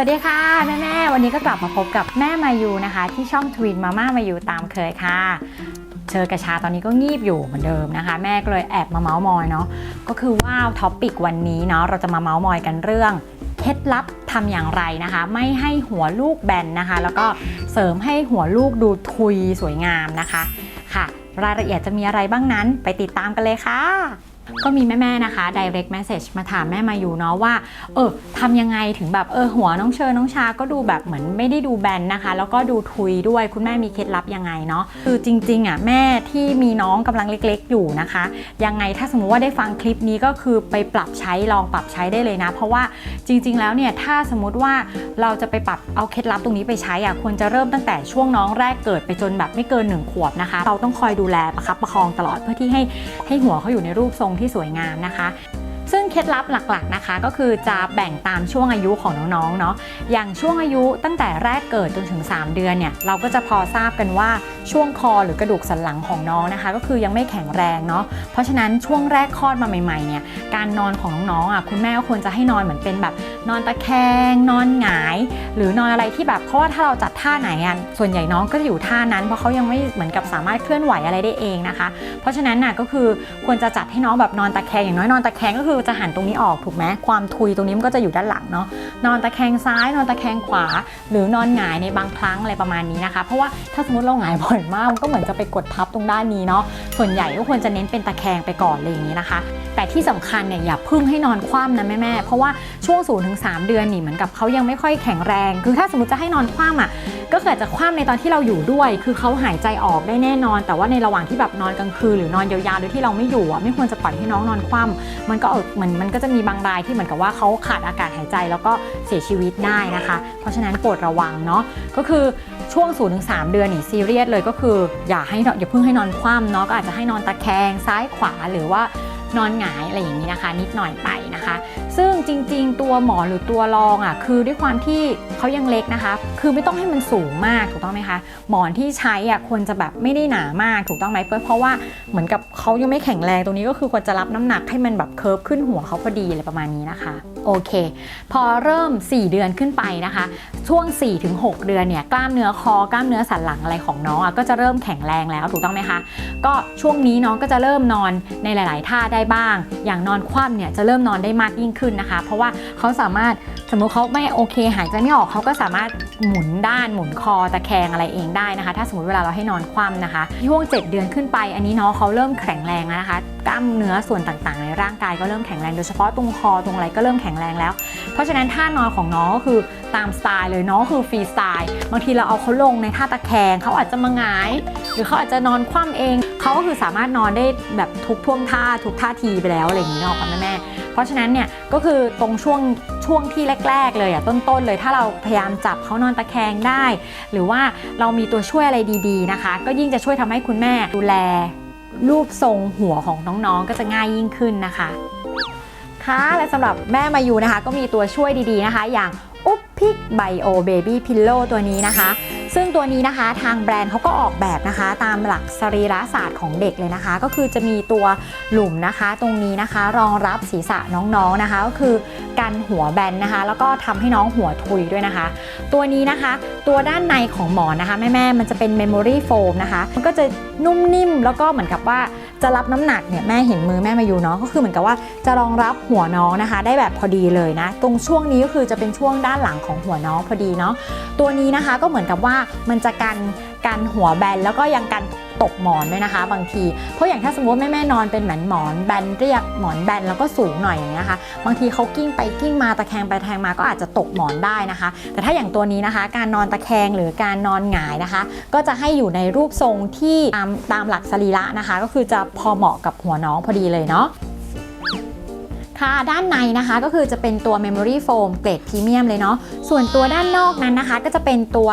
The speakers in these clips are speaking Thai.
วัสดีค่ะแม่แม่วันนี้ก็กลับมาพบกับแม่มายูนะคะ ที่ช่องทวินมาม่ามายูตามเคยค่ะเชอกระชาตอนนี้ก็งีบอยู่เหมือนเดิมนะคะ แม่ก็เลยแอบมาเมาส์มอยเนาะก็คือว่าท็อปิกวันนี้เนาะเราจะมาเมาส์มอยกันเรื่องเคล็ดลับทำอย่างไรนะคะ ไม่ให้หัวลูกแบนนะคะ แล้วก็เสริมให้หัวลูกดูทุยสวยงามนะคะค่ะ รายละเอียดจะมีอะไรบ้างนั้นไปติดตามกันเลยค่ะ ก็มีแม่ๆนะคะ direct message มาถามแม่มาอยู่เนาะว่า เออทำยังไงถึงแบบเออหัวน้องเชอน้องชาก็ดูแบบเหมือนไม่ได้ดูแบนนะคะ แล้วก็ดูทุยด้วยคุณแม่มีเคล็ดลับยังไงเนาะคือจริงๆอะแม่ที่มีน้องกำลังเล็กๆ อยู่นะคะ ยังไงถ้าสมมุติว่าได้ฟังคลิปนี้ก็คือไปปรับใช้ลองปรับใช้ได้เลยนะ เพราะว่าจริง ๆ แล้วเนี่ยถ้าสมมติว่าเราจะไปปรับเอาเคล็ดลับตรงนี้ไปใช้อะควรจะเริ่มตั้งแต่ช่วงน้องแรกเกิดไปจนแบบไม่เกินหนึ่งขวบนะคะ เราต้องคอยดูแลประคับประคองตลอดเพื่อที่ให้ให้หัวเขาอยู่ในรูปทรงที่สวยงามนะคะ เคล็ดลับหลักๆนะคะ ก็คือจะแบ่งตามช่วงอายุของน้องๆเนาะอย่างช่วงอายุตั้งแต่แรกเกิดจนถึง 3 เดือนเนี่ยเราก็จะพอทราบกันว่าช่วงคอหรือกระดูกสันหลังของน้องนะคะ ก็คือยังไม่แข็งแรงเนาะเพราะฉะนั้นช่วงแรกคลอดมาใหม่ๆเนี่ยการนอนของน้องๆอะคุณแม่ก็ควรจะให้นอนเหมือนเป็นแบบนอนตะแคง นอนหงาย หรือนอนอะไรที่แบบเพราะว่าถ้าเราจัดท่าไหนอะส่วนใหญ่น้องก็จะอยู่ท่านั้น เพราะเขายังไม่เหมือนกับสามารถเคลื่อนไหวอะไรได้เองนะคะ เพราะฉะนั้นน่ะก็คือควรจะจัดให้น้องแบบนอนตะแคงอย่างน้อยนอนตะแคงก็คือจะหันตรงนี้ออกถูกไหมความทุยตรงนี้มันก็จะอยู่ด้านหลังเนาะนอนตะแคงซ้าย นอนตะแคงขวา หรือนอนหงายในบางครั้งอะไรประมาณนี้นะคะ เพราะว่าถ้าสมมติเราหงายบ่อยมากมันก็เหมือนจะไปกดทับตรงด้านนี้เนาะส่วนใหญ่ก็ควรจะเน้นเป็นตะแคงไปก่อนอะไรอย่างนี้นะคะ แต่ที่สำคัญเนี่ยอย่าพึ่งให้นอนคว่ำนะแม่ๆเพราะว่าช่วง0ูนถึงสเดือนนี่เหมือนกับเขายังไม่ค่อยแข็งแรง คือถ้าสมมติจะให้นอนคว่ำอะก็เกิดจะคว่ำในตอนที่เราอยู่ด้วย คือเขาหายใจออกได้แน่นอน แต่ว่าในระหว่างที่แบบนอนกลางคืนหรือนอนยาวๆโดยที่เราไม่อยู่อะไม่ควรจะปล่อยให้น้องนอนคว่ำมันก็เหมือนมันก็จะมีบางรายที่เหมือนกับว่าเขาขาดอากาศหายใจแล้วก็เสียชีวิตได้นะคะ เพราะฉะนั้นโปรดระวังเนาะก็คือช่วง0ูนถึงสเดือนนี่ซีเรียสเลยก็คืออย่าให้อย่าเพิ่งให้นอนคว่ำเนาะก็อาจจะให้นอนตะแคงซ้ายขวาหรือว่านอนหงายอะไรอย่างนี้นะคะ นิดหน่อยไปนะคะ ซึ่งจริงๆ ตัวหมอนหรือตัวรองอะคือด้วยความที่เขายังเล็กนะคะ คือไม่ต้องให้มันสูงมากถูกต้องไหมคะหมอนที่ใช้อะควรจะแบบไม่ได้หนามากถูกต้องไหมเพื่อเพราะว่าเหมือนกับเขายังไม่แข็งแรงตรงนี้ก็คือควรจะรับน้ำหนักให้มันแบบเคิร์ฟขึ้นหัวเขาพอดีอะไรประมาณนี้นะคะโอเค พอเริ่ม 4 เดือนขึ้นไปนะคะ ช่วง 4-6 เดือนเนี่ยกล้ามเนื้อคอกล้ามเนื้อสันหลังอะไรของน้องอะก็จะเริ่มแข็งแรงแล้วถูกต้องไหมคะ ก็ช่วงนี้น้องก็จะเริ่มนอนในหลาย ๆ ท่าได้บ้าง อย่างนอนคว่ำเนี่ยจะเริ่มนอนได้มากยิ่งขึ้นนะคะ เพราะว่าเขาสามารถสมมติเขาไม่โอเคหายใจไม่ออกเขาก็สามารถหมุนด้านหมุนคอตะแคงอะไรเองได้นะคะ ถ้าสมมติเวลาเราให้นอนคว่ำนะคะช่วง 7 เดือนขึ้นไป อันนี้น้องเขาเริ่มแข็งแรงแล้วนะคะกล้ามเนื้อส่วนต่างๆ ในร่างกายก็เริ่มแข็งแรงโดยเฉพาะตรงคอตรงอะไรก็เริ่มแข็งแรงแล้ว เพราะฉะนั้นท่านอนของน้องก็คือตามสไตล์เลยน้องคือฟรีสไตล์บางทีเราเอาเขาลงในท่าตะแคงเขาอาจจะมาหงาย หรือเขาอาจจะนอนคว่ำเองเขาก็คือสามารถนอนได้แบบทุกท่วงท่าทุกท่าทีไปแล้วอะไรอย่างนี้เนกอะแม่แม่ ราะฉะนั้นเนี่ยก็คือตรงช่วงช่วงที่แรก ๆ เลยอะต้นๆเลย ถ้าเราพยายามจับเขานอนตะแคงได้ หรือว่าเรามีตัวช่วยอะไรดีๆนะคะ ก็ยิ่งจะช่วยทำให้คุณแม่ดูแลรูปทรงหัวของน้องๆ ก็จะง่ายยิ่งขึ้นนะคะ ค่ะและสำหรับแม่มายูนะคะ ก็มีตัวช่วยดีๆนะคะ อย่างอุปพิกไบโอเบบี้พิลโลตัวนี้นะคะ ซึ่งตัวนี้นะคะทางแบรนด์เขาก็ออกแบบนะคะ ตามหลักสรีระศาสตร์ของเด็กเลยนะคะ ก็คือจะมีตัวหลุมนะคะ ตรงนี้นะคะ รองรับศีรษะน้องๆนะคะ ก็คือกันหัวแบนนะคะ แล้วก็ทำให้น้องหัวทุยด้วยนะคะ ตัวนี้นะคะ ตัวด้านในของหมอนนะคะแม่ๆมันจะเป็นเมมโมรี่โฟมนะคะมันก็จะนุ่มนิ่มแล้วก็เหมือนกับว่าจะรับน้ำหนักเนี่ยแม่เห็นมือแม่มาอยู่เนาะก็คือเหมือนกับว่าจะรองรับหัวน้องนะคะ ได้แบบพอดีเลยนะ ตรงช่วงนี้ก็คือจะเป็นช่วงด้านหลังของหัวน้องพอดีเนาะตัวนี้นะคะก็เหมือนกับว่ามันจะกัน กันหัวแบนแล้วก็ยังกันตกหมอนด้วยนะคะ บางที เพราะอย่างถ้าสมมติแม่แม่นอนเป็นเหมือนหมอนแบนเรียกหมอนแบนแล้วก็สูงหน่อยอย่างเงี้ยค่ะบางทีเขากิ้งไปกิ้งมาตะแคงไปแคงมาก็อาจจะตกหมอนได้นะคะ แต่ถ้าอย่างตัวนี้นะคะ การนอนตะแคงหรือการนอนหงายนะคะ ก็จะให้อยู่ในรูปทรงที่ตามตามหลักสรีระนะคะ ก็คือจะพอเหมาะกับหัวน้องพอดีเลยเนาะ ค่ะด้านในนะคะก็คือจะเป็นตัว Memory Foam เกรดพรีเมียมเลยเนาะส่วนตัวด้านนอกนั้นนะคะ ก็จะเป็นตัว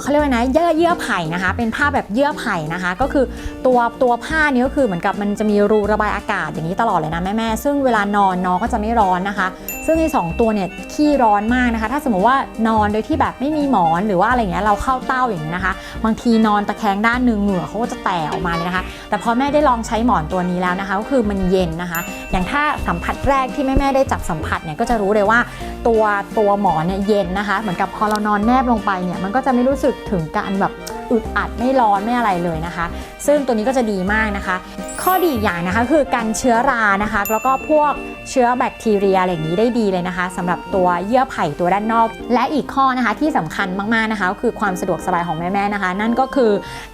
เขาเรียกว่านะเยื่อเยื่อไผ่นะคะ เป็นผ้าแบบเยื่อไผ่นะคะ ก็คือตัวตัวผ้านี้ก็คือเหมือนกับมันจะมีรูระบายอากาศอย่างนี้ตลอดเลยนะแม่ๆซึ่งเวลานอนน้องก็จะไม่ร้อนนะคะ ซึ่งไอ้สองตัวเนี่ยขี้ร้อนมากนะคะ ถ้าสมมติว่านอนโดยที่แบบไม่มีหมอนหรือว่าอะไรเงี้ยเราเข้าเต้าอย่างนี้นะคะ บางทีนอนตะแคงด้านหนึ่งเหงื่อเขาก็จะแตกออกมาเลยนะคะ แต่พอแม่ได้ลองใช้หมอนตัวนี้แล้วนะคะ ก็คือมันเย็นนะคะ อย่างถ้าสัมผัสแรกที่แม่ๆได้จับสัมผัสเนี่ยก็จะรู้เลยว่าตัวตัวหมอนเนี่ยเย็นนะคะ เหมือนกับพอเรานอนแนบลงไปเนี่ยมันก็จะไม่รู้สึกถึงการแบบอึดอัดไม่ร้อนไม่อะไรเลยนะคะ ซึ่งตัวนี้ก็จะดีมากนะคะ ข้อดีอีกอย่างนะคะคือกันเชื้อรานะคะ แล้วก็พวก เชื้อแบคทีเรียอะไรอย่างนี้ได้ดีเลยนะคะสำหรับตัวเยื่อไผ่ตัวด้านนอก และอีกข้อนะคะที่สำคัญมากๆนะคะ คือความสะดวกสบายของแม่ๆนะคะ นั่นก็คือ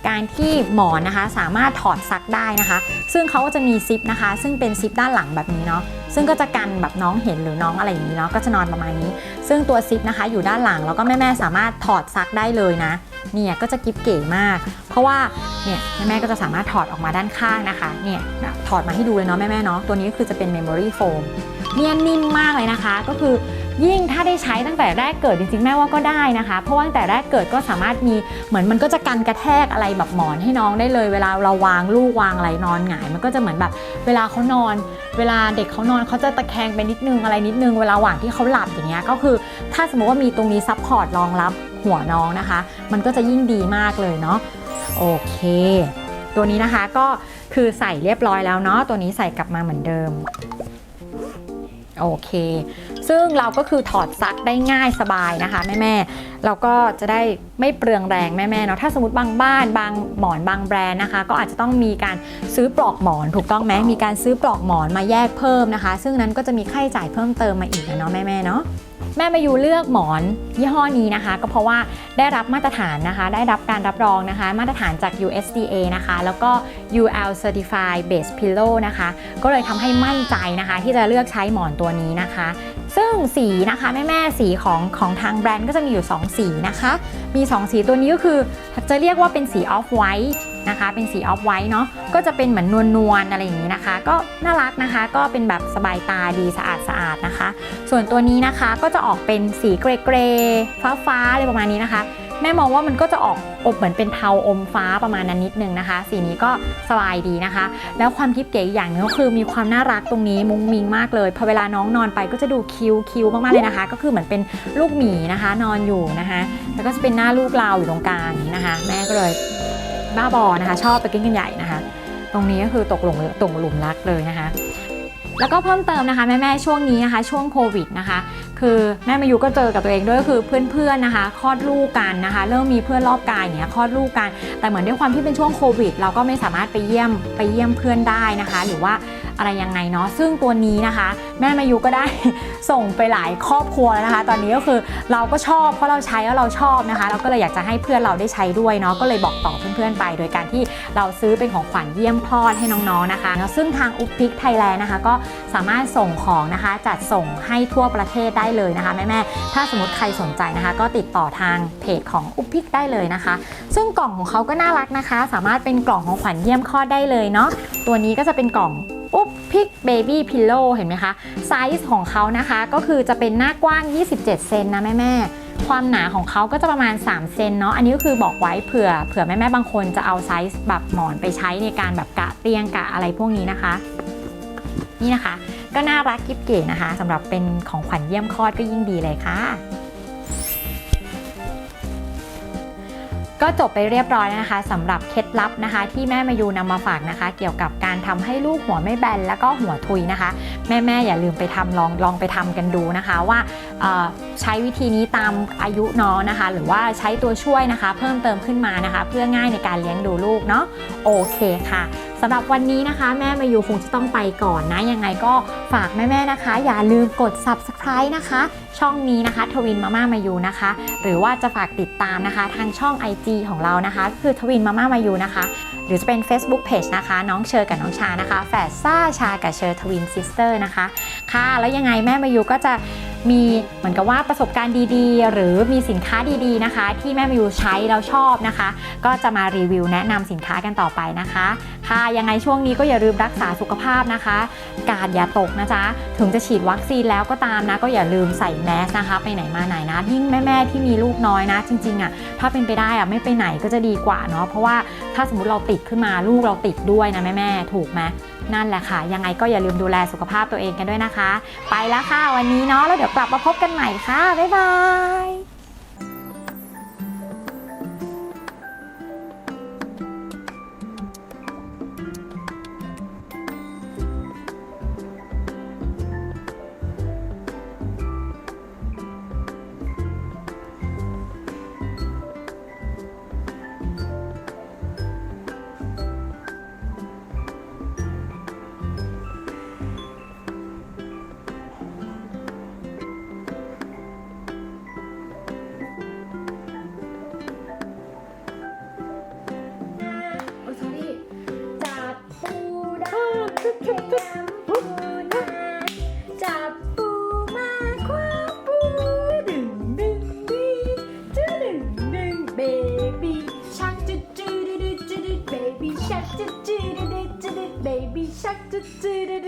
การที่หมอนนะคะสามารถถอดซักได้นะคะ ซึ่งเขาก็จะมีซิปนะคะ ซึ่งเป็นซิปด้านหลังแบบนี้เนาะ ซึ่งก็จะกันแบบน้องเห็นหรือน้องอะไรอย่างนี้เนาะก็จะนอนประมาณนี้ ซึ่งตัวซิปนะคะอยู่ด้านหลังแล้วก็แม่ๆสามารถถอดซักได้เลยนะเนี่ยก็จะกิ๊บเก๋มาก เพราะว่าเนี่ยแม่ๆก็จะสามารถถอดออกมาด้านข้างนะคะเนี่ยถอดมาให้ดูเลยเนาะแม่ๆเนาะตัวนี้ก็คือจะเป็นเมมโมรี่โฟมเนี่ยนิ่มมากเลยนะคะ ก็คือ ยิ่งถ้าได้ใช้ตั้งแต่แรกเกิดจริงๆแม่ว่าก็ได้นะคะ เพราะว่าตั้งแต่แรกเกิดก็สามารถมีเหมือนมันก็จะกันกระแทกอะไรแบบหมอนให้น้องได้เลย เวลาเราวางลูกวางอะไรนอนหงาย มันก็จะเหมือนแบบเวลาเขานอน เวลาเด็กเขานอนเขาจะตะแคงไปนิดนึงอะไรนิดนึงเวลาหว่างที่เขาหลับอย่างเงี้ยก็คือ ถ้าสมมติว่ามีตรงนี้ซับพอร์ตรองรับหัวน้องนะคะ มันก็จะยิ่งดีมากเลยเนาะโอเค ตัวนี้นะคะก็คือใส่เรียบร้อยแล้วเนาะตัวนี้ใส่กลับมาเหมือนเดิมโอเค ซึ่งเราก็คือถอดซักได้ง่ายสบายนะคะแม่แม่ๆเราก็จะได้ไม่เปลืองแรงแม่แม่ๆเนาะถ้าสมมติบางบ้านบางหมอนบางแบรนด์นะคะ ก็อาจจะต้องมีการซื้อปลอกหมอนถูกต้องไหมมีการซื้อปลอกหมอนมาแยกเพิ่มนะคะ ซึ่งนั้นก็จะมีค่าใช้จ่ายเพิ่มเติมมาอีกนะเนาะแม่แม่ๆเนาะ แม่มายูเลือกหมอนยี่ห้อนี้นะคะ ก็เพราะว่าได้รับมาตรฐานนะคะ ได้รับการรับรองนะคะ มาตรฐานจาก USDA นะคะ แล้วก็ UL Certified Base Pillow นะคะ ก็เลยทำให้มั่นใจนะคะ ที่จะเลือกใช้หมอนตัวนี้นะคะ ซึ่งสีนะคะแม่แม่ๆสีของของทางแบรนด์ก็จะมีอยู่ 2 สีนะคะ มี 2 สีตัวนี้ก็คือจะเรียกว่าเป็นสีออฟไวท์ นะคะ เป็นสีออฟไวท์เนาะก็จะเป็นเหมือนนวลๆอะไรอย่างนี้นะคะ ก็น่ารักนะคะ ก็เป็นแบบสบายตาดีสะอาดสะอาดนะคะ ส่วนตัวนี้นะคะก็จะออกเป็นสีเกรย์ฟ้าๆอะไรประมาณนี้นะคะ แม่มองว่ามันก็จะออกอบเหมือนเป็นเทาอมฟ้าประมาณนั้นนิดนึงนะคะ สีนี้ก็สบายดีนะคะ แล้วความทิปเก๋อย่างหนึงก็คือมีความน่ารักตรงนี้มุ้งมิงมากเลยพอเวลาน้องนอนไปก็จะดูคิ้วคิ้วมากๆเลยนะคะ ก็คือเหมือนเป็นลูกหมีนะคะ นอนอยู่นะคะ แล้วก็จะเป็นหน้าลูกเราอยู่ตรงกลางอย่างนี้นะคะ แม่ก็เลย บ้าบอนะคะ ชอบไปกินกันใหญ่นะคะ ตรงนี้ก็คือตกหลุมตกหลุมรักเลยนะคะ แล้วก็เพิ่มเติมนะคะ แม่ๆช่วงนี้นะคะ ช่วงโควิดนะคะ คือแม่มายุก็เจอกับตัวเองด้วยก็คือเพื่อนๆนะคะคลอดลูกกันนะคะ เริ่มมีเพื่อนรอบกายอย่างเงี้ยคลอดลูกกัน แต่เหมือนด้วยความที่เป็นช่วงโควิด เราก็ไม่สามารถไปเยี่ยมไปเยี่ยมเพื่อนได้นะคะ หรือว่าอะไรยังไงเนาะซึ่งตัวนี้นะคะ แม่มายุก็ได้ ส่งไปหลายครอบครัวแล้วนะคะ ตอนนี้ก็คือเราก็ชอบเพราะเราใช้แล้วเราชอบนะคะ เราก็เลยอยากจะให้เพื่อนเราได้ใช้ด้วยเนาะก็เลยบอกต่อเพื่อนๆไป โดยการที่เราซื้อเป็นของขวัญเยี่ยมคลอดให้น้องๆนะคะแล้วซึ่งทางอุปพิกไทยแลนด์นะคะ ก็สามารถส่งของนะคะจัดส่งให้ทั่วประเทศได้เลยนะคะแม่ๆถ้าสมมติใครสนใจนะคะ ก็ติดต่อทางเพจของอุปพิกได้เลยนะคะ ซึ่งกล่องของเขาก็น่ารักนะคะ สามารถเป็นกล่องของขวัญเยี่ยมคลอดได้เลยเนาะตัวนี้ก็จะเป็นกล่อง อุ๊บพิกเบบี้พิลโลเห็นไหมคะ ไซส์ของเขานะคะก็คือจะเป็นหน้ากว้าง 27 เซนนะแม่แม่ความหนาของเขาก็จะประมาณ 3 เซนเนาะ อันนี้ก็คือบอกไว้เผื่อเผื่อแม่แม่บางคนจะเอาไซส์แบบหมอนไปใช้ในการแบบกะเตียงกะอะไรพวกนี้นะคะ นี่นะคะ ก็น่ารักกิ๊บเก๋นะคะสำหรับเป็นของขวัญเยี่ยมคลอดก็ยิ่งดีเลยค่ะ ก็จบไปเรียบร้อยนะคะสำหรับเคล็ดลับนะคะ ที่แม่มายูนำมาฝากนะคะ เกี่ยวกับการทำให้ลูกหัวไม่แบนแล้วก็หัวทุยนะคะ แม่ๆอย่าลืมไปทำลองลองไปทำกันดูนะคะว่าใช้วิธีนี้ตามอายุน้องนะคะ หรือว่าใช้ตัวช่วยนะคะ เพิ่มเติมขึ้นมานะคะ เพื่อง่ายในการเลี้ยงดูลูกเนาะโอเคค่ะสำหรับวันนี้นะคะ แม่มายูคงจะต้องไปก่อนนะยังไงก็ฝากแม่ๆนะคะ อย่าลืมกด subscribe นะคะ ช่องนี้นะคะทวินมาม่ามายูนะคะ หรือว่าจะฝากติดตามนะคะ ทางช่อง IG ของเรานะคะ คือทวินมาม่ามายูนะคะ หรือจะเป็น Facebook Page นะคะ น้องเชอร์กับน้องชานะคะ แฝดซ่าชากับเชอร์ทวินซิสเตอร์นะคะ ค่ะ แล้วยังไงแม่มายูก็จะมีเหมือนกับว่าประสบการณ์ดีๆ หรือมีสินค้าดีๆนะคะ ที่แม่มายูใช้แล้วชอบนะคะ ก็จะมารีวิวแนะนำสินค้ากันต่อไปนะคะ ค่ะยังไงช่วงนี้ก็อย่าลืมรักษาสุขภาพนะคะ การอย่าตกนะจ๊ะถึงจะฉีดวัคซีนแล้วก็ตามนะ ก็อย่าลืมใส่แมสนะคะไปไหนมาไหนนะยิ่งแม่ๆที่มีลูกน้อยนะ จริงๆอะถ้าเป็นไปได้อะไม่ไปไหนก็จะดีกว่าเนาะเพราะว่าถ้าสมมติเราติดขึ้นมาลูกเราติดด้วยนะแม่ๆถูกไหมนั่นแหละค่ะ ยังไงก็อย่าลืมดูแลสุขภาพตัวเองกันด้วยนะคะ ไปแล้วค่ะวันนี้เนาะแล้วเดี๋ยวกลับมาพบกันใหม่ค่ะบ๊ายบาย